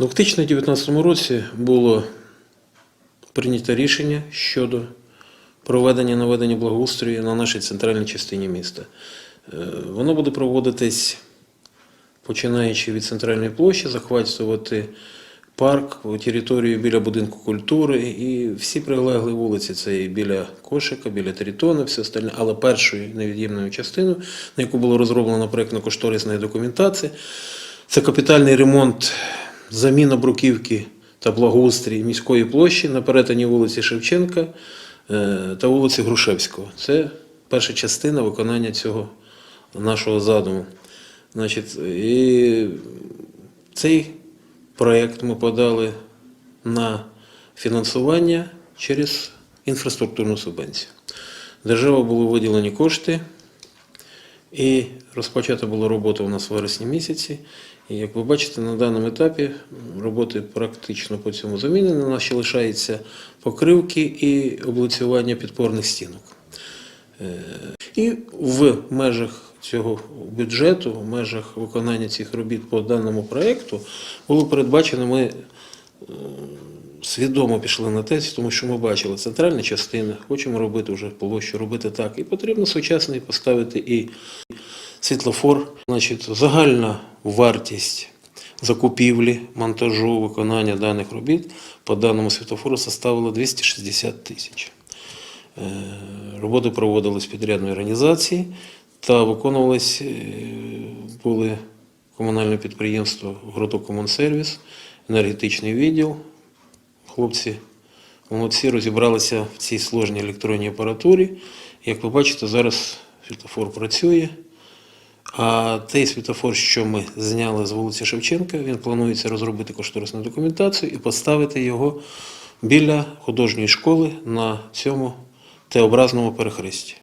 У 2019 році було прийнято рішення щодо проведення наведення благоустрою на нашій центральній частині міста. Е, Воно буде проводитись починаючи від центральної площі, захватувати парк, територію біля будинку культури і всі прилеглі вулиці. Це і біля кошика, біля Тритона, все остальне, але першою невід'ємною частиною, на яку було розроблено проєктно-кошторисної документації, це капітальний ремонт, заміна бруківки та благоустрій міської площі на перетині вулиці Шевченка е, та вулиці Грушевського. Це перша частина виконання цього нашого задуму. Значить, і цей проєкт ми подали на фінансування через інфраструктурну субвенцію. Держава були виділені кошти, і розпочата була робота у нас в вересні місяці. І як ви бачите, на даному етапі роботи практично по цьому замінені. У нас ще лишаються покривки і облицювання підпорних стінок. Е, І в межах цього бюджету, в межах виконання цих робіт по даному проєкту було передбачено, ми е, свідомо пішли на те, тому що ми бачили центральні частини, хочемо робити вже площу, робити так. І потрібно сучасний поставити і світлофор. Значить, загальна вартість закупівлі, монтажу, виконання даних робіт по даному світлофору составила 260 тисяч. Е, Роботи проводились підрядної організації та виконувались е, були комунальне підприємство «Гротокомунсервіс», енергетичний відділ. Хлопці молодці розібралися в цій сложній електронній апаратурі. Як ви бачите, зараз світофор працює. А той світофор, що ми зняли з вулиці Шевченка, він планується розробити кошторисну документацію і поставити його біля художньої школи на цьому Т-образному перехресті.